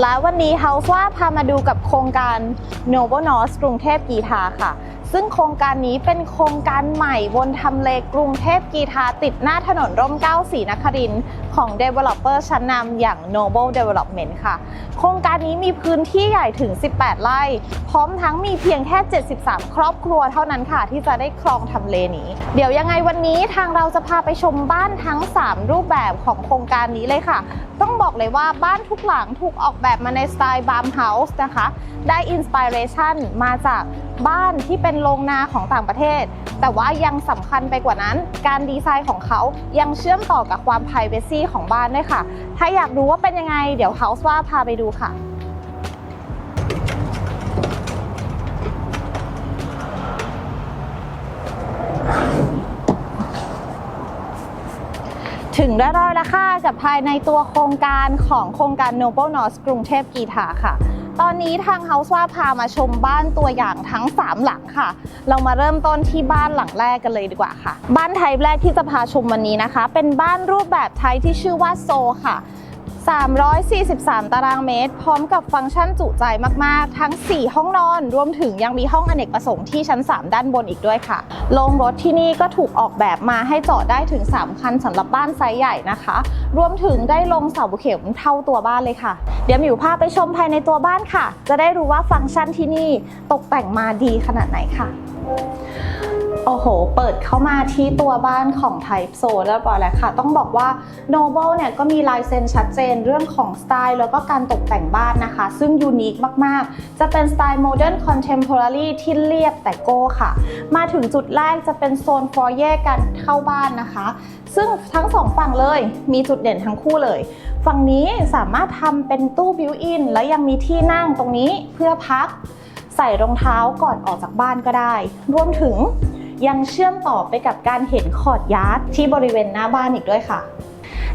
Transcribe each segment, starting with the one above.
และวันนี้เฮาส์ว่าพามาดูกับโครงการ Novo North กรุงเทพกีทาค่ะ ซึ่งโครงการนี้เป็นโครงการใหม่บนทำเลกรุงเทพกีทาติดหน้าถนนร่มเกล้าศรีนครินทร์ ของ Developer ชั้นนำอย่าง Noble Development ค่ะ โครงการนี้มีพื้นที่ใหญ่ถึง 18 ไร่ พร้อมทั้งมีเพียงแค่ 73 ครอบครัวเท่านั้นค่ะ ที่จะได้ครองทำเลนี้ เดี๋ยวยังไงวันนี้ทางเราจะพาไปชมบ้านทั้ง 3 รูปแบบของโครงการนี้เลยค่ะ ต้องบอกเลยว่าบ้านทุกหลังถูกออกแบบมาในสไตล์บาร์มเฮาส์นะคะ ได้อินสปิเรชันมาจาก บ้านที่เป็นโรงนาของต่างประเทศ แต่ว่ายังสำคัญไปกว่านั้น การดีไซน์ของเขายังเชื่อมต่อกับความ p r i เวซีของบ้านด้วยค่ะ ถ้าอยากรู้ว่าเป็นยังไง เดี๋ยวเฮาส์ว่าพาไปดูค่ะถึงเรียบร้อยล้วค่ะกับภายในตัวโครงการของโครงการ Noble North กรุงเทพกีทาค่ะ ตอนนี้ทางเฮาส์ว่าพามาชมบ้านตัวอย่างทั้ง 3 หลังค่ะ เรามาเริ่มต้นที่บ้านหลังแรกกันเลยดีกว่าค่ะ บ้านไทยแรกที่จะพาชมวันนี้นะคะ เป็นบ้านรูปแบบไทยที่ชื่อว่าโซค่ะ 343 ตารางเมตร พร้อมกับฟังก์ชันจุใจมาก ๆ ทั้ง 4 ห้องนอน รวมถึงยังมีห้องอเนกประสงค์ที่ชั้น 3 ด้านบนอีกด้วยค่ะโรงรถที่นี่ก็ถูกออกแบบมาให้จอดได้ถึง 3 คันสำหรับบ้านไซส์ใหญ่นะคะ รวมถึงได้ลงเสาเข็มเท่าตัวบ้านเลยค่ะ เดี๋ยวมิวพาไปชมภายในตัวบ้านค่ะ จะได้รู้ว่าฟังก์ชันที่นี่ตกแต่งมาดีขนาดไหนค่ะ โอ้โห เปิดเข้ามาที่ตัวบ้านของ Type s o เรียบร้อยแล้วค่ะ ต้องบอกว่า Noble เนี่ยก็มีลายเซ็นชัดเจนเรื่องของสไตล์แล้วก็การตกแต่งบ้านนะคะ ซึ่งยูนิคมาก ๆ จะเป็นสไตล์ Modern Contemporary ที่เรียบแต่โก้ค่ะ มาถึงจุดแรกจะเป็นโซนฟอร์เย่การเข้าบ้านนะคะ ซึ่งทั้งสองฝั่งเลยมีจุดเด่นทั้งคู่เลย ฝั่งนี้สามารถทำเป็นตู้บิวอินแล้วยังมีที่นั่งตรงนี้เพื่อพักใส่รองเท้าก่อนออกจากบ้านก็ได้ รวมถึง ยังเชื่อมต่อไปกับการเห็นขอดยาร์ดที่บริเวณหน้าบ้านอีกด้วยค่ะ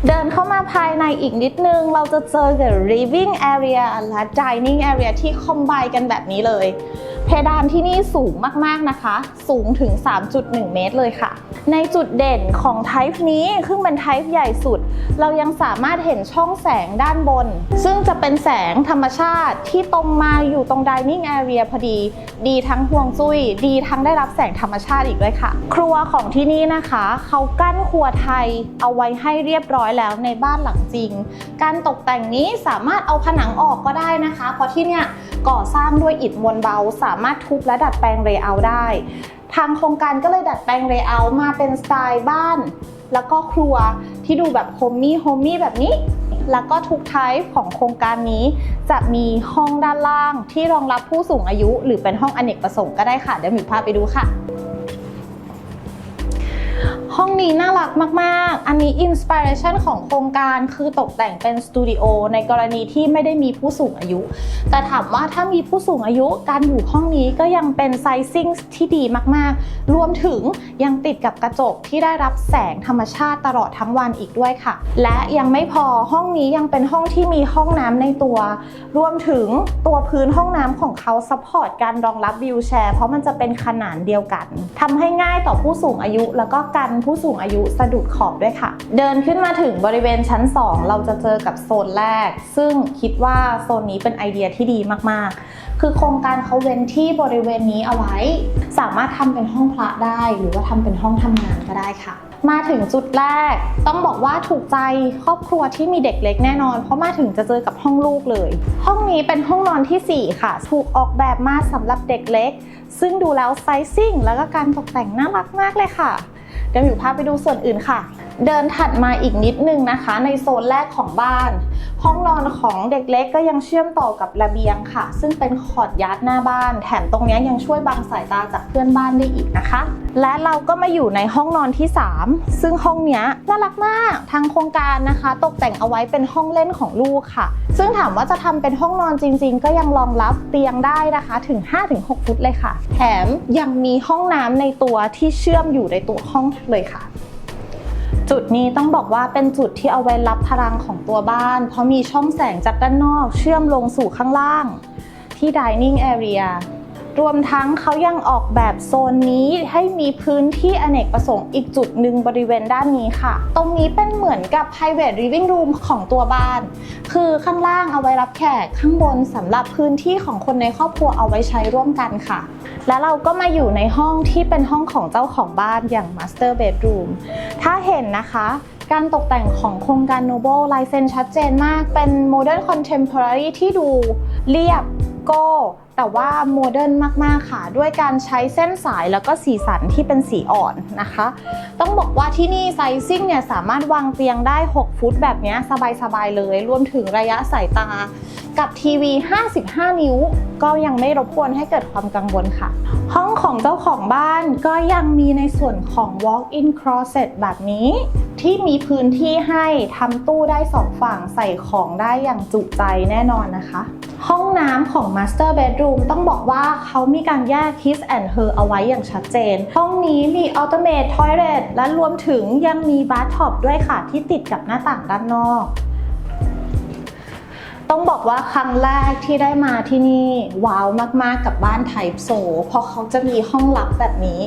เดินเข้ามาภายในอีกนิดนึง เราจะเจอ the living area และ dining area ที่คอมไบกันแบบนี้เลย เพดานที่นี่สูงมากๆนะคะ สูงถึง 3.1 เมตรเลยค่ะ ในจุดเด่นของ type นี้ซึ่งเป็น type ใหญ่สุด เรายังสามารถเห็นช่องแสงด้านบน ซึ่งจะเป็นแสงธรรมชาติที่ตรงมาอยู่ตรง dining area พอดี ดีทั้งห่วงจุ้ย ดีทั้งได้รับแสงธรรมชาติอีกด้วยค่ะ ครัวของที่นี่นะคะเขากั้นครัวไทยเอาไว้ให้เรียบร้อยแล้วในบ้านหลังจริง การตกแต่งนี้สามารถเอาผนังออกก็ได้นะคะ เพราะที่เนี่ยก่อสร้างด้วยอิฐมวลเบาสาามารถทุบและดัดแปลงเรเยอร์ได้ ทางโครงการก็เลยดัดแปลงเรเยอร์มาเป็นสไตล์บ้าน แล้วก็ครัวที่ดูแบบโฮมมี่โฮมมี่แบบนี้ แล้วก็ทุกไทป์ของโครงการนี้ จะมีห้องด้านล่างที่รองรับผู้สูงอายุ หรือเป็นห้องอเนกประสงค์ก็ได้ค่ะเดี๋ยวมิวพาไปดูค่ะ ห้องนี้น่ารักมาก ๆ อันนี้อินสปิเรชันของโครงการคือตกแต่งเป็นสตูดิโอในกรณีที่ไม่ได้มีผู้สูงอายุ แต่ถามว่าถ้ามีผู้สูงอายุการอยู่ห้องนี้ก็ยังเป็นไซซิ่งที่ดีมาก ๆ รวมถึงยังติดกับกระจกที่ได้รับแสงธรรมชาติตลอดทั้งวันอีกด้วยค่ะ และยังไม่พอห้องนี้ยังเป็นห้องที่มีห้องน้ำในตัว รวมถึงตัวพื้นห้องน้ำของเขาซัพพอร์ตการรองรับวิวแชร์เพราะมันจะเป็นขนานเดียวกันทำให้ง่ายต่อผู้สูงอายุแล้วก็กันผู้สูงอายุสะดุดขอบด้วยค่ะ เดินขึ้นมาถึงบริเวณชั้น 2 เราจะเจอกับโซนแรก ซึ่งคิดว่าโซนนี้เป็นไอเดียที่ดีมากๆ คือโครงการเขาเว้นที่บริเวณนี้เอาไว้ สามารถทำเป็นห้องพระได้ หรือว่าทำเป็นห้องทำงานก็ได้ค่ะมาถึงจุดแรก ต้องบอกว่าถูกใจครอบครัวที่มีเด็กเล็กแน่นอน เพราะมาถึงจะเจอกับห้องลูกเลย ห้องนี้เป็นห้องนอนทีสี่4 ค่ะ ถูกออกแบบมาสำหรับเด็กเล็ก ซึ่งดูแล้วไซซิ่งแล้วก็การตกแต่งน่ารักมากเลยค่ะ เดี๋ยวหมิวพาไปดูส่วนอื่นค่ะ เดินถัดมาอีกนิดนึงนะคะ ในโซนแรกของบ้าน ห้องนอนของเด็กเล็กก็ยังเชื่อมต่อกับระเบียงค่ะ ซึ่งเป็นคอร์ดยาร์ดหน้าบ้าน แถมตรงนี้ยังช่วยบังสายตาจากเพื่อนบ้านได้อีกนะคะ และเราก็มาอยู่ในห้องนอนที่ 3 ซึ่งห้องนี้น่ารักมากทางโครงการนะคะ ตกแต่งเอาไว้เป็นห้องเล่นของลูกค่ะ ซึ่งถามว่าจะทำเป็นห้องนอนจริง ๆ ก็ยังรองรับเตียงได้นะคะถึง 5-6 ฟุตเลยค่ะ แถมยังมีห้องน้ำในตัวที่เชื่อมอยู่ในตัวห้องเลยค่ะ จุดนี้ต้องบอกว่าเป็นจุดที่เอาไว้รับพลังของตัวบ้าน เพราะมีช่องแสงจากด้านนอกเชื่อมลงสู่ข้างล่าง ที่ dining area รวมทั้งเขายังออกแบบโซนนี้ให้มีพื้นที่อเนกประสงค์อีกจุดหนึ่งบริเวณด้านนี้ค่ะ ตรงนี้เป็นเหมือนกับ private living room ของตัวบ้าน คือข้างล่างเอาไว้รับแขก ข้างบนสำหรับพื้นที่ของคนในครอบครัวเอาไว้ใช้ร่วมกันค่ะ แล้วเราก็มาอยู่ในห้องที่เป็นห้องของเจ้าของบ้านอย่าง master bedroom ถ้าเห็นนะคะการตกแต่งของโครงการ Noble ลายเซ็นชัดเจนมาก เป็น Modern Contemporary ที่ดูเรียบโก้ แต่ว่าโมเดิร์นมาก ๆ ค่ะ ด้วยการใช้เส้นสายแล้วก็สีสันที่เป็นสีอ่อนนะคะ ต้องบอกว่าที่นี่ไซซิ่งเนี่ยสามารถวางเตียงได้ 6 ฟุตแบบนี้สบาย ๆ เลย รวมถึงระยะสายตากับทีวี 55 นิ้ว ก็ยังไม่รบกวนให้เกิดความกังวลค่ะ ห้องของเจ้าของบ้านก็ยังมีในส่วนของ walk-in closet แบบนี้ ที่มีพื้นที่ให้ทำตู้ได้สองฝั่งใส่ของได้อย่างจุใจแน่นอนนะคะ ห้องน้ำของ Master Bedroom ต้องบอกว่าเขามีการแยก His and Her เอาไว้อย่างชัดเจน ห้องนี้มี Automate Toilet และรวมถึงยังมี Bathtub ด้วยค่ะ ที่ติดกับหน้าต่างด้านนอก ต้องบอกว่าครั้งแรกที่ได้มาที่นี่ ว้าวมากๆกับบ้านไทป์โซเพราะเขาจะมีห้องลับแบบนี้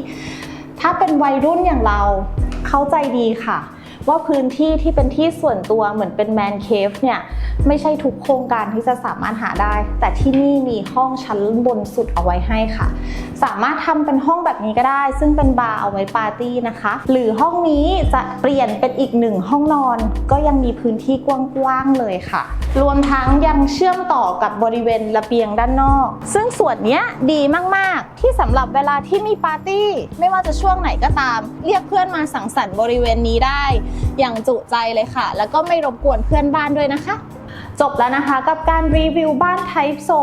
ถ้าเป็นวัยรุ่นอย่างเราเข้าใจดีค่ะ ว่าพื้นที่ที่เป็นที่ส่วนตัวเหมือนเป็นแมนเคฟเนี่ยไม่ใช่ทุกโครงการที่จะสามารถหาได้ แต่ที่นี่มีห้องชั้นบนสุดเอาไว้ให้ค่ะ สามารถทำเป็นห้องแบบนี้ก็ได้ ซึ่งเป็นบาร์เอาไว้ปาร์ตี้นะคะ หรือห้องนี้จะเปลี่ยนเป็นอีกหนึ่งห้องนอน ก็ยังมีพื้นที่กว้างๆเลยค่ะ รวมทั้งยังเชื่อมต่อกับบริเวณระเบียงด้านนอก ซึ่งส่วนนี้ดีมากๆ ที่สำหรับเวลาที่มีปาร์ตี้ ไม่ว่าจะช่วงไหนก็ตาม เรียกเพื่อนมาสังสรรค์บริเวณนี้ได้อย่างจุใจเลยค่ะ แล้วก็ไม่รบกวนเพื่อนบ้านด้วยนะคะ จบแล้วนะคะกับการรีวิวบ้าน Type So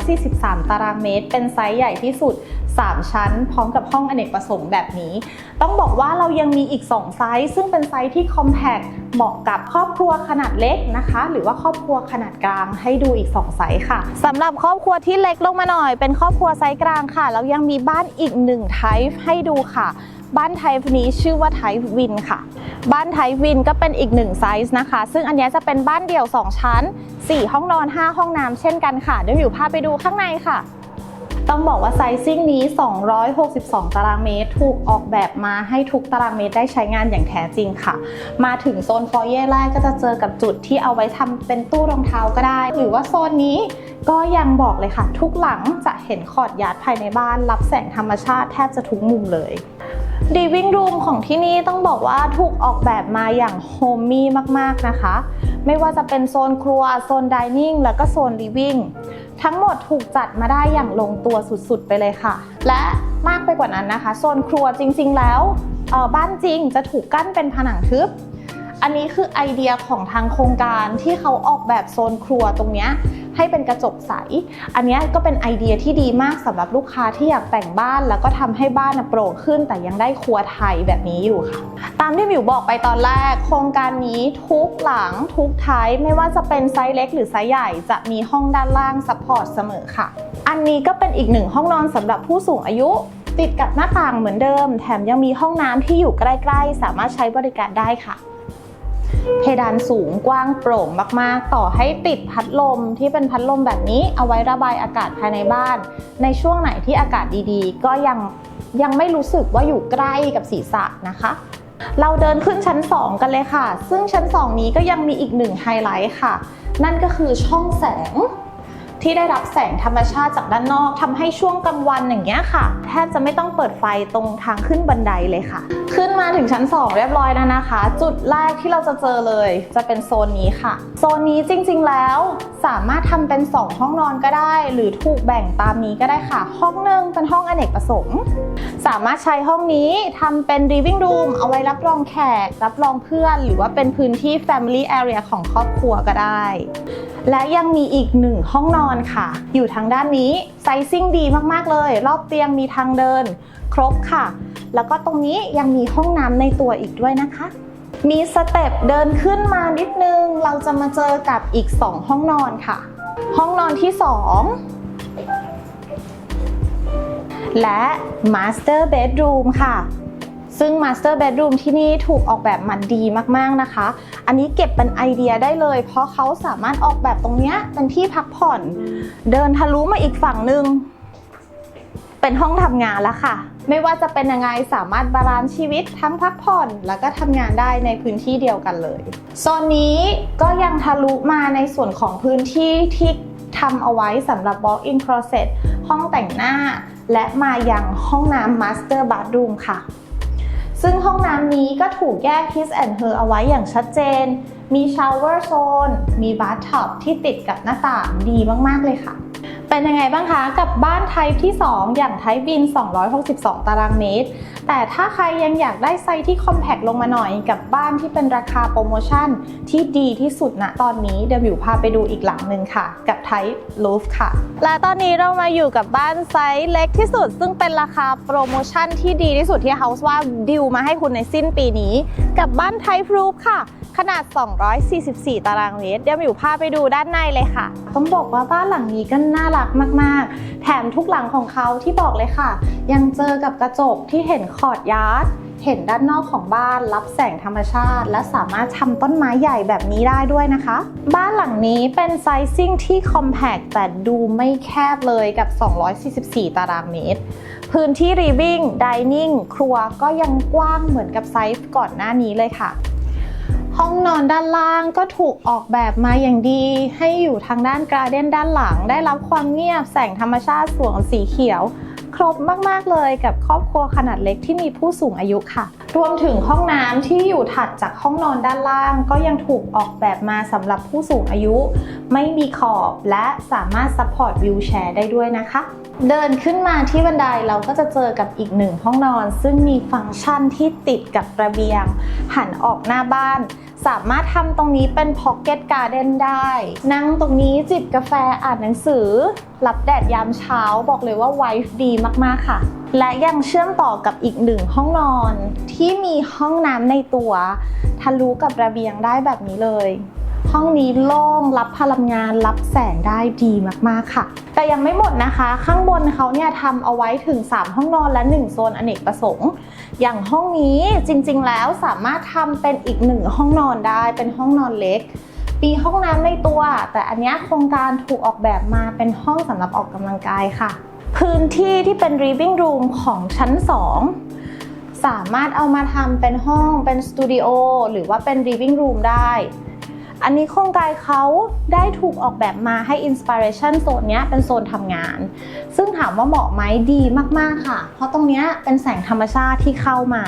343 ตารางเมตร เป็นไซส์ใหญ่ที่สุด 3 ชั้น พร้อมกับห้องอเนกประสงค์แบบนี้ ต้องบอกว่าเรายังมีอีก 2 ไซส์ ซึ่งเป็นไซส์ที่ compact เหมาะกับครอบครัวขนาดเล็กนะคะ หรือว่าครอบครัวขนาดกลางให้ดูอีก 2 ไซส์ค่ะสำหรับครอบครัวที่เล็กลงมาหน่อย เป็นครอบครัวไซส์กลางค่ะแล้วยังมีบ้านอีก1 Type ให้ดูค่ะ บ้านไทป์นี้ชื่อว่าไทป์วินค่ะ บ้านไทป์วินก็เป็นอีกหนึ่งไซส์นะคะ ซึ่งอันนี้จะเป็นบ้านเดี่ยว 2 ชั้น 4 ห้องนอน 5 ห้องน้ำเช่นกันค่ะ เดี๋ยวอยู่พาไปดูข้างในค่ะ ต้องบอกว่าไซซิ่งนี้ 262 ตารางเมตร ถูกออกแบบมาให้ทุกตารางเมตรได้ใช้งานอย่างแท้จริงค่ะ มาถึงโซนฟอยเย่แรกก็จะเจอกับจุดที่เอาไว้ทำเป็นตู้รองเท้าก็ได้ หรือว่าโซนนี้ ก็ยังบอกเลยค่ะ ทุกหลังจะเห็นขอดยาร์ดภายในบ้าน รับแสงธรรมชาติแทบจะทุกมุมเลยดีวิ่งรูมของที่นี่ต้องบอกว่าถูกออกแบบมาอย่างโฮมมี่มากๆนะคะ ไม่ว่าจะเป็นโซนครัว โซนดิเนิ่งแล้วก็โซนลิวิ่งทั้งหมดถูกจัดมาได้อย่างลงตัวสุดๆไปเลยค่ะ และมากไปกว่านั้นนะคะ โซนครัวจริงๆแล้วออบ้านจริงจะถูกกั้นเป็นผนังทึบ อันนี้คือไอเดียของทางโครงการที่เขาออกแบบโซนครัวตรงนี้ให้เป็นกระจกใส อันนี้ก็เป็นไอเดียที่ดีมากสำหรับลูกค้าที่อยากแต่งบ้านแล้วก็ทำให้บ้านโปร่งขึ้น แต่ยังได้ครัวไทยแบบนี้อยู่ค่ะ ตามที่มิวบอกไปตอนแรก โครงการนี้ทุกหลังทุกไทยไม่ว่าจะเป็นไซส์เล็กหรือไซส์ใหญ่จะมีห้องด้านล่างซัพพอร์ตเสมอค่ะ อันนี้ก็เป็นอีกหนึ่งห้องนอนสำหรับผู้สูงอายุติดกับหน้าต่างเหมือนเดิม แถมยังมีห้องน้ำที่อยู่ใกล้ ๆ สามารถใช้บริการได้ค่ะ เพดานสูงกว้างโปร่งมากๆ ต่อให้ติดพัดลมที่เป็นพัดลมแบบนี้เอาไว้ระบายอากาศภายในบ้าน ในช่วงไหนที่อากาศดีๆ ก็ยังยังไม่รู้สึกว่าอยู่ใกล้กับศีรษะนะคะ เราเดินขึ้นชั้น 2 กันเลยค่ะ ซึ่งชั้น 2 นี้ก็ยังมีอีกหนึ่งไฮไลท์ค่ะ นั่นก็คือช่องแสงที่ได้รับแสงธรรมชาติจากด้านนอกทำให้ช่วงกลางวันอย่างเงี้ยค่ะ แทบจะไม่ต้องเปิดไฟตรงทางขึ้นบันไดเลยค่ะ ขึ้นมาถึงชั้น 2 เรียบร้อยแล้วนะคะ จุดแรกที่เราจะเจอเลยจะเป็นโซนนี้ค่ะ โซนนี้จริงๆแล้วสามารถทำเป็น 2 ห้องนอนก็ได้ หรือถูกแบ่งตามนี้ก็ได้ค่ะ ห้องหนึ่งเป็นห้องอเนกประสงค์ สามารถใช้ห้องนี้ทำเป็น living room เอาไว้รับรองแขก รับรองเพื่อน หรือว่าเป็นพื้นที่ family area ของครอบครัวก็ได้ และยังมีอีกหนึ่งห้องนอนค่ะ อยู่ทางด้านนี้ ซซิ่งดีมากๆเลย รอบเตียงมีทางเดิน ครบค่ะ แล้วก็ตรงนี้ยังมีห้องน้ำในตัวอีกด้วยนะคะ มีสเต็ปเดินขึ้นมานิดนึง เราจะมาเจอกับอีก 2 ห้องนอนค่ะ ห้องนอนที่ 2 และ Master Bedroom ค่ะ ซึ่ง Master Bedroom ที่นี่ถูกออกแบบมาดีมากๆนะคะ อันนี้เก็บเป็นไอเดียได้เลย เพราะเขาสามารถออกแบบตรงนี้เป็นที่พักผ่อน เดินทะลุมาอีกฝั่งหนึ่งเป็นห้องทำงานแล้วค่ะ ไม่ว่าจะเป็นยังไงสามารถบาลานซ์ชีวิตทั้งพักผ่อน แล้วก็ทำงานได้ในพื้นที่เดียวกันเลยโซนนี้ก็ยังทะลุมาในส่วนของพื้นที่ที่ทำเอาไว้สำหรับ walk-in closet ห้องแต่งหน้า และมายังห้องน้ำ master bathroom ค่ะ ซึ่งห้องน้ำนี้ก็ถูกแยก his and her เอาไว้อย่างชัดเจน มี shower zone มี bathtub ที่ติดกับหน้าต่างดีมาก ๆ เลยค่ะ เป็นยังไงบ้างคะกับบ้านไทป์ที่ 2 อย่างไทป์บิน 262 ตารางเมตร แต่ถ้าใครยังอยากได้ไซส์ที่คอมแพคลงมาหน่อยกับบ้านที่เป็นราคาโปรโมชั่นที่ดีที่สุดณตอนนี้เดี๋ยวมิวพาไปดูอีกหลังหนึ่งค่ะ กับไทป์ลูฟค่ะ และตอนนี้เรามาอยู่กับบ้านไซส์เล็กที่สุด ซึ่งเป็นราคาโปรโมชั่นที่ดีที่สุดที่ House ว่าดิวมาให้คุณในสิ้นปีนี้ กับบ้านไทป์รูฟค่ะ ขนาด 244 ตารางเมตร เดี๋ยวมิวพาไปดูด้านในเลยค่ะ ต้องบอกว่าบ้านหลังนี้ก็น่ารักมาก ๆ แถมทุกหลังของเขาที่บอกเลยค่ะ ยังเจอกับกระจกที่เห็นขอดยาร์ดเห็นด้านนอกของบ้านรับแสงธรรมชาติ และสามารถทำต้นไม้ใหญ่แบบนี้ได้ด้วยนะคะ บ้านหลังนี้เป็นไซซิ่งที่คอมแพคแต่ดูไม่แคบเลยกับ 244 ตารางเมตร พื้นที่รีวิ่งดิเนิ่งครัวก็ยังกว้างเหมือนกับไซส์ก่อนหน้านี้เลยค่ะ ห้องนอนด้านล่างก็ถูกออกแบบมาอย่างดี ให้อยู่ทางด้านกราเดนด้านหลัง ได้รับความเงียบแสงธรรมชาติสวงสีเขียว ครบมาก ๆ เลยกับครอบครัวขนาดเล็กที่มีผู้สูงอายุค่ะ รวมถึงห้องน้ำที่อยู่ถัดจากห้องนอนด้านล่าง ก็ยังถูกออกแบบมาสำหรับผู้สูงอายุ ไม่มีขอบและสามารถซัพพอร์ตวิวแชร์ได้ด้วยนะคะ เดินขึ้นมาที่บันไดเราก็จะเจอกับอีกหนึ่งห้องนอน ซึ่งมีฟังก์ชันที่ติดกับระเบียง หันออกหน้าบ้านสามารถทำตรงนี้เป็นพ็อกเก็ตการ์เด้นได้ นั่งตรงนี้จิบกาแฟอ่านหนังสือ รับแดดยามเช้าบอกเลยว่าไวฟ์ดีมากๆค่ะ และยังเชื่อมต่อกับอีกหนึ่งห้องนอนที่มีห้องน้ำในตัวทะลุกับระเบียงได้แบบนี้เลย ห้องนี้โล่งรับพลังงานรับแสงได้ดีมากๆค่ะ แต่ยังไม่หมดนะคะ ข้างบนเขาเนี่ยทำเอาไว้ถึง 3 ห้องนอนและ 1 โซนอเนกประสงค์ อย่างห้องนี้จริงๆแล้วสามารถทำเป็นอีกหนึ่งห้องนอนได้เป็นห้องนอนเล็กมีห้องน้ำในตัว แต่อันนี้โครงการถูกออกแบบมาเป็นห้องสำหรับออกกำลังกายค่ะ พื้นที่ที่เป็น living room ของชั้น 2 สามารถเอามาทำเป็นห้องเป็นสตูดิโอหรือว่าเป็น living room ได้ อันนี้โครงการเขาได้ถูกออกแบบมาให้อินสปิเรชันโซนนี้เป็นโซนทำงาน ซึ่งถามว่าเหมาะไหมดีมาก ๆ ค่ะ เพราะตรงนี้เป็นแสงธรรมชาติที่เข้ามา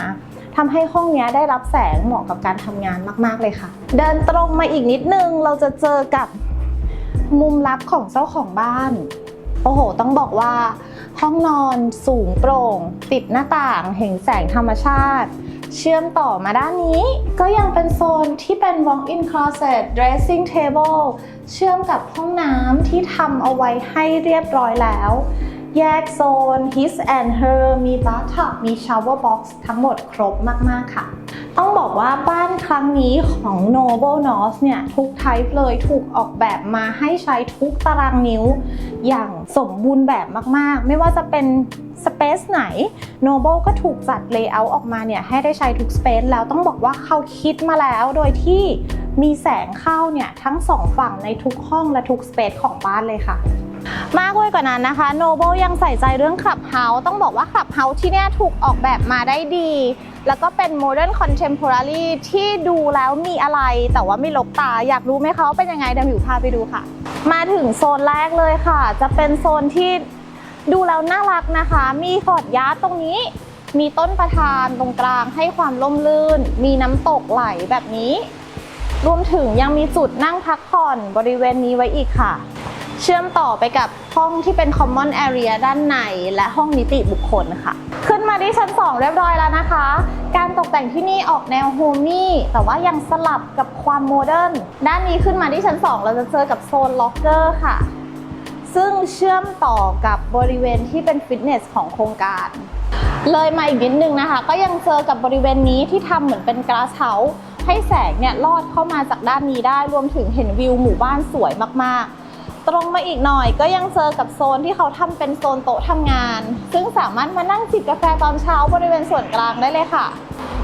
ทำให้ห้องนี้ได้รับแสงเหมาะกับการทำงานมาก ๆ เลยค่ะ เดินตรงมาอีกนิดนึงเราจะเจอกับมุมลับของเจ้าของบ้าน โอ้โห ต้องบอกว่า ห้องนอนสูงโปร่ง ติดหน้าต่างเห็นแสงธรรมชาติ เชื่อมต่อมาด้านนี้ ก็ยังเป็นโซนที่เป็น walk-in closet dressing table เชื่อมกับห้องน้ำที่ทำเอาไว้ให้เรียบร้อยแล้ว แยกโซน his and her มี bathtub มี shower box ทั้งหมดครบมากๆค่ะ ต้องบอกว่าบ้านครั้งนี้ของ Noble North เนี่ยทุก type เลยถูกออกแบบมาให้ใช้ทุกตารางนิ้ว อย่างสมบูรณ์แบบมากๆ ไม่ว่าจะเป็น space ไหน Noble ก็ถูกจัด layout ออกมาเนี่ยให้ได้ใช้ทุก space แล้วต้องบอกว่าเขาคิดมาแล้วโดยที่มีแสงเข้าเนี่ยทั้งสองฝั่งในทุกห้องและทุก space ของบ้านเลยค่ะ มากไปกว่านั้นนะคะ Noble ยังใส่ใจเรื่อง Clubhouse ต้องบอกว่า Clubhouse ที่เนี่ยถูกออกแบบมาได้ดี แล้วก็เป็น Modern Contemporary ที่ดูแล้วมีอะไร แต่ว่าไม่ลกตา อยากรู้ไหมคะว่าเป็นยังไงเดี๋ยวมิวพาไปดูค่ะ มาถึงโซนแรกเลยค่ะ จะเป็นโซนที่ดูแล้วน่ารักนะคะ มีขอดยาตรงนี้ มีต้นประธานตรงกลางให้ความร่มรื่น มีน้ำตกไหลแบบนี้ รวมถึงยังมีจุดนั่งพักผ่อนบริเวณนี้ไว้อีกค่ะ เชื่อมต่อไปกับห้องที่เป็น common area ด้านใน และห้องนิติบุคคลค่ะ ขึ้นมาที่ชั้น 2 เรียบร้อยแล้วนะคะ การตกแต่งที่นี่ออกแนวโฮมี่แต่ว่ายังสลับกับความโมเดิร์นด้านนี้ขึ้นมาที่ชั้น 2 เราจะเจอกับโซนล็อกเกอร์ค่ะ ซึ่งเชื่อมต่อกับบริเวณที่เป็นฟิตเนสของโครงการเลยมาอีกนิดนึงนะคะ ก็ยังเจอกับบริเวณนี้ที่ทำเหมือนเป็นกราสเฮาส์ให้แสงเนี่ยลอดเข้ามาจากด้านนี้ได้รวมถึงเห็นวิวหมู่บ้านสวยมากๆ ตรงมาอีกหน่อย ก็ยังเจอกับโซนที่เขาทำเป็นโซนโต๊ะทำงาน ซึ่งสามารถมานั่งจิบกาแฟตอนเช้าบริเวณส่วนกลางได้เลยค่ะ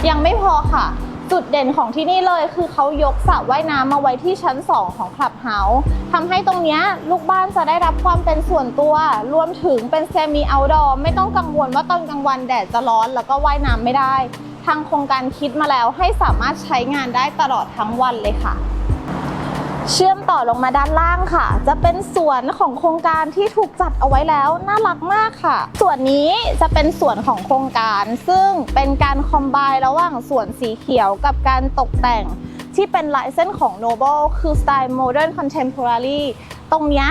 ยังไม่พอค่ะ จุดเด่นของที่นี่เลยคือเขายกสระว่ายน้ำมาไว้ที่ชั้น 2 ของคลับเฮาส์ทำให้ตรงนี้ลูกบ้านจะได้รับความเป็นส่วนตัว รวมถึงเป็นเซมิเอาท์ดอร์ไม่ต้องกังวลว่าตอนกลางวันแดดจะร้อนแล้วก็ว่ายน้ำไม่ได้ ทางโครงการคิดมาแล้วให้สามารถใช้งานได้ตลอดทั้งวันเลยค่ะ เชื่อมต่อลงมาด้านล่างค่ะ จะเป็นสวนของโครงการที่ถูกจัดเอาไว้แล้วน่ารักมากค่ะ ส่วนนี้จะเป็นสวนของโครงการ ซึ่งเป็นการคอมไบระหว่างสวนสีเขียวกับการตกแต่งที่เป็นลายเส้นของ Noble คือสไตล์ Modern Contemporary ตรงนี้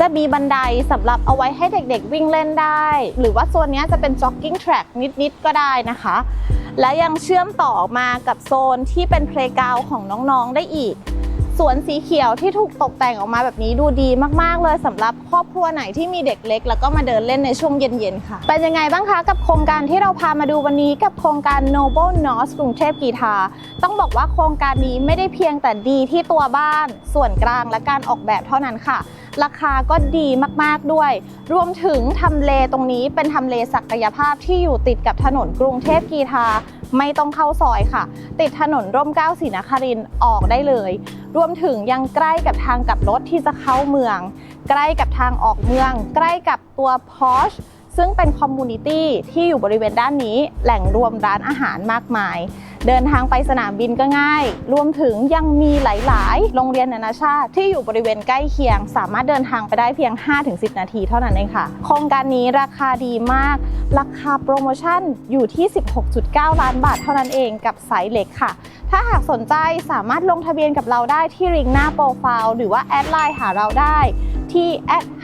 จะมีบันไดสำหรับเอาไว้ให้เด็กๆวิ่งเล่นได้ หรือว่าโซนนี้จะเป็น jogging track นิดๆ ก็ได้นะคะ และยังเชื่อมต่อมากับโซนที่เป็น playground ของน้องๆ ได้อีก สวนสีเขียวที่ถูกตกแต่งออกมาแบบนี้ดูดีมากๆเลยสำหรับครอบครัวไหนที่มีเด็กเล็ก แล้วก็มาเดินเล่นในช่วงเย็นๆค่ะเป็นยังไงบ้างคะกับโครงการที่เราพามาดูวันนี้กับโครงการ Noble North กรุงเทพกีทาต้องบอกว่าโครงการนี้ไม่ได้เพียงแต่ดีที่ตัวบ้านส่วนกลางและการออกแบบเท่านั้นค่ะ ราคาก็ดีมากๆด้วย รวมถึงทำเลตรงนี้เป็นทำเลศักยภาพที่อยู่ติดกับถนนกรุงเทพกีทา ไม่ต้องเข้าซอยค่ะ ติดถนนร่มเกล้าศรีนครินออกได้เลย รวมถึงยังใกล้กับทางกลับรถที่จะเข้าเมือง ใกล้กับทางออกเมือง ใกล้กับตัวพอชซึ่งเป็นคอมมูนิตี้ที่อยู่บริเวณด้านนี้แหล่งรวมร้านอาหารมากมาย เดินทางไปสนามบินก็ง่าย รวมถึงยังมีหลาย ๆ โรงเรียนนานาชาติที่อยู่บริเวณใกล้เคียง สามารถเดินทางไปได้เพียง 5-10 นาทีเท่านั้นเองค่ะ โครงการนี้ราคาดีมาก ราคาโปรโมชั่นอยู่ที่ 16.9 ล้านบาทเท่านั้นเองกับไซส์เล็กค่ะ ถ้าหากสนใจสามารถลงทะเบียนกับเราได้ที่ลิงก์หน้าโปรไฟล์หรือว่าแอดไลน์หาเราได้ที่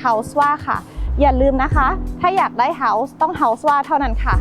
house ว่าค่ะ อย่าลืมนะคะ ถ้าอยากได้ house ต้อง house ว่าเท่านั้นค่ะ